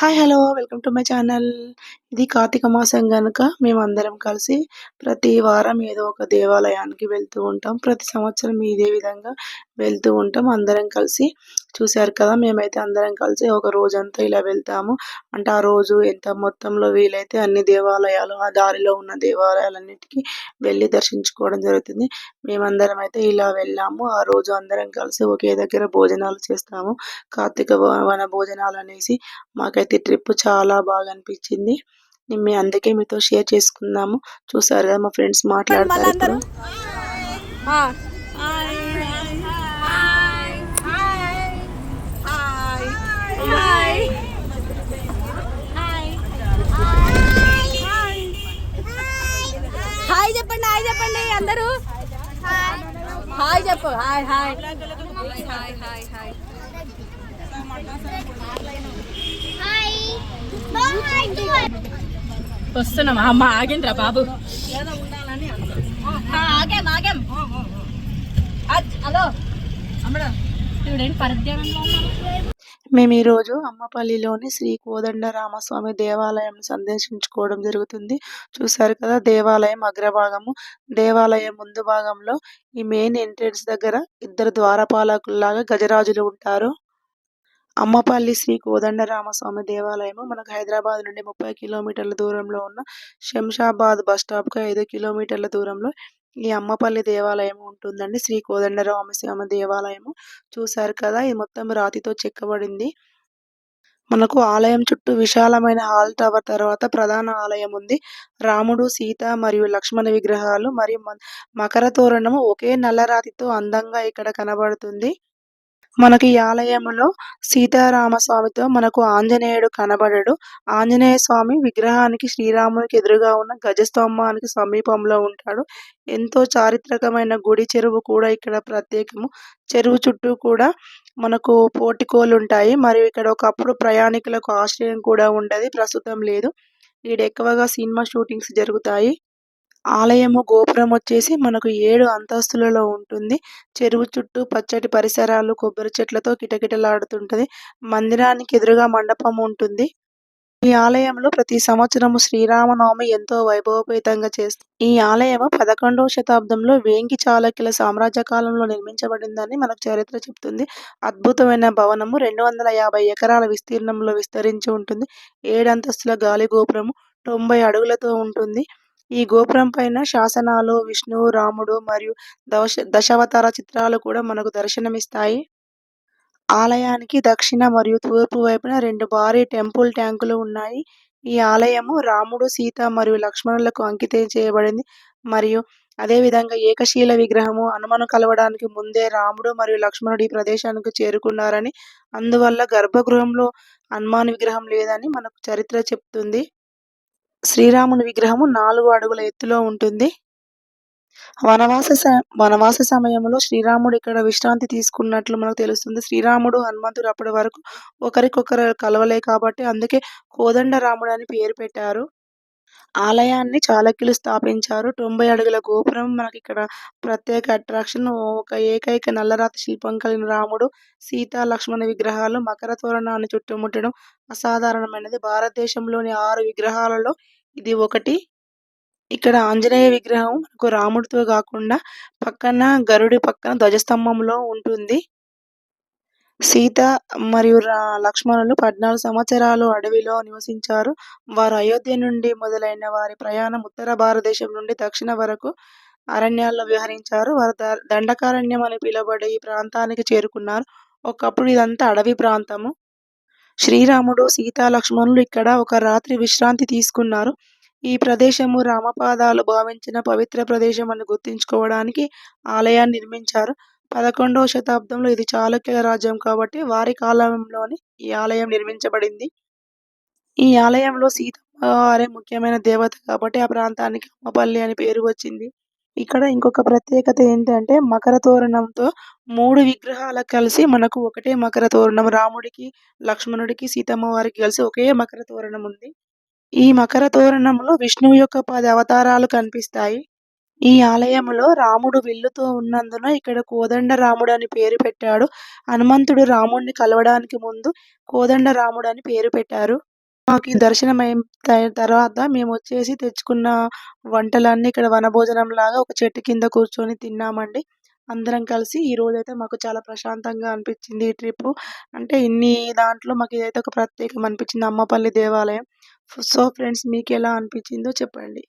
Hi hello welcome to my channel ఇది కార్తీక మాసం కనుక మేమందరం కలిసి ప్రతి వారం ఏదో ఒక దేవాలయానికి వెళ్తూ ఉంటాం. ప్రతి సంవత్సరం ఇదే విధంగా వెళ్తూ ఉంటాం. అందరం కలిసి చూశారు కదా మేమైతే అందరం కలిసి ఒక రోజంతా ఇలా వెళ్తాము. అంటే ఆ రోజు ఎంత మొత్తంలో వీలైతే అన్ని దేవాలయాలు ఆ దారిలో ఉన్న దేవాలయాలన్నిటికీ వెళ్ళి దర్శించుకోవడం జరుగుతుంది. మేమందరం అయితే ఇలా వెళ్ళాము. ఆ రోజు అందరం కలిసి ఒకే దగ్గర భోజనాలు చేస్తాము. కార్తీక వన భోజనాలు అనేసి మాకైతే ట్రిప్ చాలా బాగా అనిపించింది. మేము అందుకే మీతో షేర్ చేసుకుందాము. చూసారు కదా మా ఫ్రెండ్స్ మాట్లాడతారు చెప్పండి హాయ్ చెప్పండి అందరూ. హాయ్ చెప్పు hi hi. Hi hi hi వస్తున్నాం. అమ్మ ఆగిండ్రా బాబు. ఆగేం ఆగేం. హలో చూడండి పరధ్యానంలో మేము ఈరోజు అమ్మపల్లిలోని శ్రీ కోదండ రామస్వామి దేవాలయం సందర్శించుకోవడం జరుగుతుంది. చూసారు కదా దేవాలయం అగ్రభాగము. దేవాలయం ముందు భాగంలో ఈ మెయిన్ ఎంట్రన్స్ దగ్గర ఇద్దరు ద్వారపాలకుల్లాగా గజరాజులు ఉంటారు. అమ్మపల్లి శ్రీ కోదండ రామస్వామి దేవాలయము మనకు హైదరాబాద్ నుండి ముప్పై కిలోమీటర్ల దూరంలో ఉన్న శంషాబాద్ బస్ స్టాప్కి ఐదు కిలోమీటర్ల దూరంలో ఈ అమ్మపల్లి దేవాలయం ఉంటుందండి. శ్రీ కోదండ రామస్వామి దేవాలయము. చూశారు కదా ఇది మొత్తం రాతితో చెక్కబడింది. మనకు ఆలయం చుట్టూ విశాలమైన హాల్ టవర్ తర్వాత ప్రధాన ఆలయం ఉంది. రాముడు సీత మరియు లక్ష్మణ విగ్రహాలు మరియు మ- మకర తోరణము ఒకే నల్లరాతితో అందంగా ఇక్కడ కనబడుతుంది. మనకి ఈ ఆలయంలో సీతారామ స్వామితో మనకు ఆంజనేయుడు కనబడడు. ఆంజనేయ స్వామి విగ్రహానికి శ్రీరామునికి ఎదురుగా ఉన్న గజస్తంభానికి సమీపంలో ఉంటాడు. ఎంతో చారిత్రకమైన గుడి చెరువు కూడా ఇక్కడ ప్రత్యేకము. చెరువు చుట్టూ కూడా మనకు పోటికోలు ఉంటాయి. మరియు ఇక్కడ ఒకప్పుడు ప్రయాణికులకు ఆశ్రయం కూడా ఉండేది. ప్రస్తుతం లేదు. ఈడ ఎక్కువగా సినిమా షూటింగ్స్ జరుగుతాయి. ఆలయము గోపురం వచ్చేసి మనకు ఏడు అంతస్తులలో ఉంటుంది. చెరువు చుట్టూ పచ్చటి పరిసరాలు కొబ్బరి చెట్లతో కిటకిటలాడుతుంటది. మందిరానికి ఎదురుగా మండపం ఉంటుంది. ఈ ఆలయంలో ప్రతి సంవత్సరము శ్రీరామనవమి ఎంతో వైభవపేతంగా చేస్తుంది ఈ ఆలయము పదకొండవ శతాబ్దంలో వేంగి చాళక్యుల సామ్రాజ్య కాలంలో నిర్మించబడిందని మనకు చరిత్ర చెప్తుంది. అద్భుతమైన భవనము రెండు వందల యాభై ఎకరాల విస్తీర్ణంలో విస్తరించి ఉంటుంది. ఏడంతస్తుల గాలి గోపురము తొంభై అడుగులతో ఉంటుంది. ఈ గోపురం పైన శాసనాలు విష్ణువు రాముడు మరియు దశ దశావతార చిత్రాలు కూడా మనకు దర్శనమిస్తాయి. ఆలయానికి దక్షిణ మరియు తూర్పు వైపున రెండు భారీ టెంపుల్ ట్యాంకులు ఉన్నాయి. ఈ ఆలయము రాముడు సీత మరియు లక్ష్మణులకు అంకితం చేయబడింది మరియు అదేవిధంగా ఏకశీల విగ్రహము హనుమను కలవడానికి ముందే రాముడు మరియు లక్ష్మణుడు ఈ ప్రదేశానికి చేరుకున్నారని అందువల్ల గర్భగృహంలో హనుమాన్ విగ్రహం లేదని మనకు చరిత్ర చెప్తుంది. శ్రీరాముని విగ్రహము నాలుగు అడుగుల ఎత్తులో ఉంటుంది. వనవాస వనవాస సమయంలో శ్రీరాముడు ఇక్కడ విశ్రాంతి తీసుకున్నట్లు మనకు తెలుస్తుంది. శ్రీరాముడు హనుమంతుడు అప్పటి వరకు ఒకరికొకరు కలవలే కాబట్టి అందుకే కోదండ రాముడు అని పేరు పెట్టారు. ఆలయాన్ని చాళక్యులు స్థాపించారు. తొంభై అడుగుల గోపురం. మనకి ఇక్కడ ప్రత్యేక అట్రాక్షన్. ఒక ఏకైక నల్లరాతి శిల్పం కలిగిన రాముడు సీత లక్ష్మణ విగ్రహాలు మకర తోరణాన్ని చుట్టుముట్టడం అసాధారణమైనది. భారతదేశంలోని ఆరు విగ్రహాలలో ఇది ఒకటి. ఇక్కడ ఆంజనేయ విగ్రహం మనకు రాముడితో కాకుండా పక్కన గరుడి పక్కన ధ్వజస్తంభంలో ఉంటుంది. సీత మరియు రా- లక్ష్మణులు పద్నాలుగు సంవత్సరాలు అడవిలో నివసించారు. వారు అయోధ్య నుండి మొదలైన వారి ప్రయాణం ఉత్తర భారతదేశం నుండి దక్షిణ వరకు అరణ్యాల్లో విహరించారు. వారు ద- దండకారణ్యం అని పిలువబడే ఈ ప్రాంతానికి చేరుకున్నారు. ఒకప్పుడు ఇదంతా అడవి ప్రాంతము. శ్రీరాముడు సీతా లక్ష్మణులు ఇక్కడ ఒక రాత్రి విశ్రాంతి తీసుకున్నారు. ఈ ప్రదేశము రామపాదాలు భావించిన పవిత్ర ప్రదేశం అని గుర్తుంచుకోవడానికి ఆలయాన్ని నిర్మించారు. పదకొండవ శతాబ్దంలో ఇది చాళుక్యుల రాజ్యం కాబట్టి వారి కాలంలోనే ఈ ఆలయం నిర్మించబడింది. ఈ ఆలయంలో సీతమ్మ వారే ముఖ్యమైన దేవత కాబట్టి ఆ ప్రాంతానికి అమ్మపల్లి అని పేరు వచ్చింది. ఇక్కడ ఇంకొక ప్రత్యేకత ఏంటంటే మకర తోరణంతో మూడు విగ్రహాలు కలిసి మనకు ఒకటే మకర తోరణం రాముడికి లక్ష్మణుడికి సీతమ్మ వారికి కలిసి ఒకే మకర తోరణం ఉంది. ఈ మకర తోరణంలో విష్ణువు యొక్క పది అవతారాలు కనిపిస్తాయి. ఈ ఆలయంలో రాముడు విల్లుతో ఉన్నందున ఇక్కడ కోదండ రాముడు అని పేరు పెట్టాడు. హనుమంతుడు రాముడిని కలవడానికి ముందు కోదండ రాముడు అని పేరు పెట్టారు. మాకు ఈ దర్శనం అయిన తర్వాత మేము వచ్చేసి తెచ్చుకున్న వంటలన్నీ ఇక్కడ వనభోజనం లాగా ఒక చెట్టు కింద కూర్చొని తిన్నామండి. అందరం కలిసి ఈ రోజైతే మాకు చాలా ప్రశాంతంగా అనిపించింది ఈ ట్రిప్ అంటే ఇన్ని దాంట్లో మాకు ఇదైతే ఒక ప్రత్యేకం అనిపించింది అమ్మపల్లి దేవాలయం. సో ఫ్రెండ్స్ మీకు ఎలా అనిపించిందో చెప్పండి.